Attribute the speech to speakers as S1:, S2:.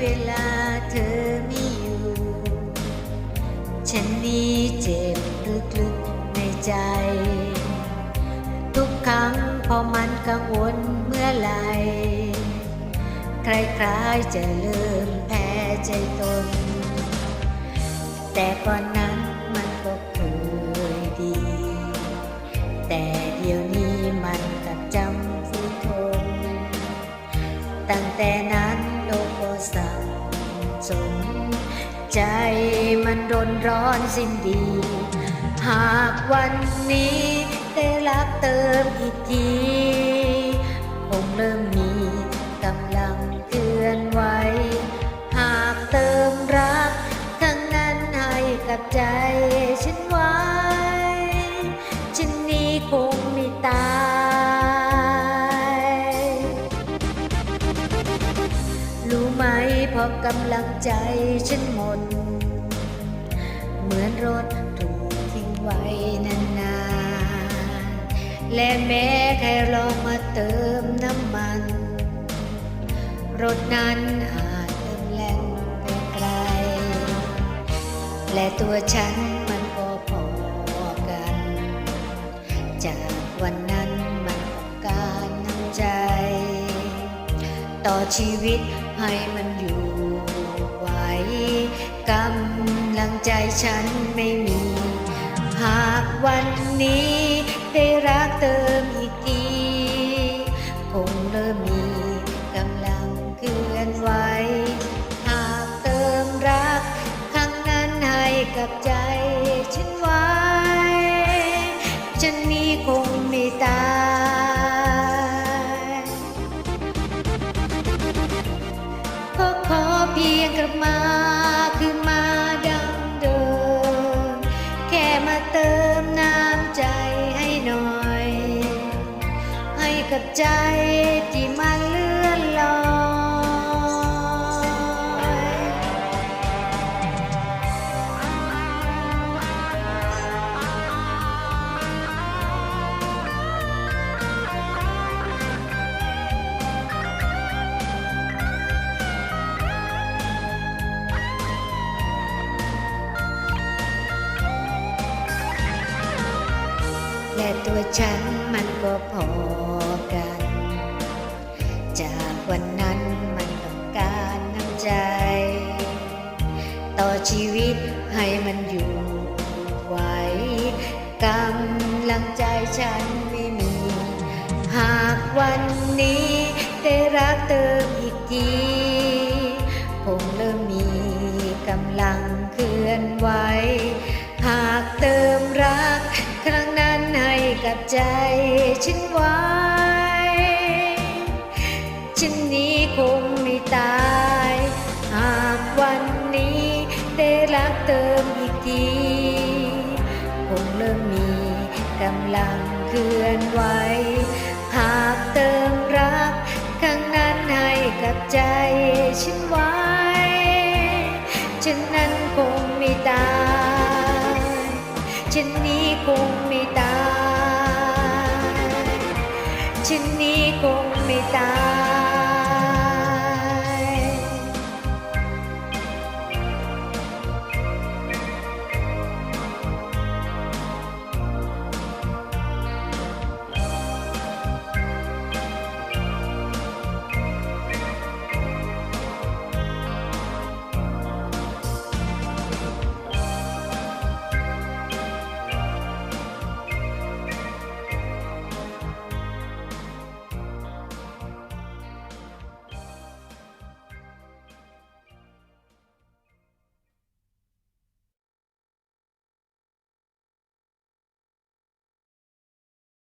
S1: เวลาเธอไม่อยู่ ฉันนี้เจ็บลึกๆในใจ ทุกครั้งพอมันกังวลเมื่อไหร่ใครๆจะลืมแพ้ใจตน แต่ก่อนนั้นมันก็เคยดี แต่เดี๋ยวนี้มันกับจำสิทนตั้งแต่นั้น ใจมันรนร้อนสิ้นดี หากวันนี้ได้รักเติมอีกที กำลังใจฉันหมด เหมือนรถถูกทิ้งไว้นานๆ และแม้แค่ลองมาเติมน้ำมัน รถนั้นอาจเริ่มแล่นไปไกล และตัวฉันมันก็พอกัน จากวันนั้นมันการน้ำใจ ต่อชีวิตให้มัน กำลังใจฉันไม่มี หากวันนี้ได้รักเติมอีกที คงเริ่มมีกำลังเคลื่อนไหวหากเติมรักครั้งนั้นให้กับใจฉันไว้ ฉันนี้คงไม่ตายก็ขอเพียงกลับมา กับใจที่มัน ตัวฉันมันก็พอกัน จากวันนั้นมันต้องการน้ำใจ ต่อชีวิตให้มันอยู่ไหวกำลังใจฉันไม่มี หากวันนี้ได้รักเติมอีกทีคงเริ่มมีกำลังเคลื่อนไหว หากเติมรัก กับใจฉันไว้ ฉันนี้คงไม่ตาย หากวันนี้ได้รักเติมอีกที คงเริ่มมีกำลังเคลื่อนไหว หากเติมรักครั้งนั้นให้กับใจฉันไว้ ฉันนั้นคงไม่ตาย ฉันนี้คงไม่ตาย ฉันนี้คงไม่ตาย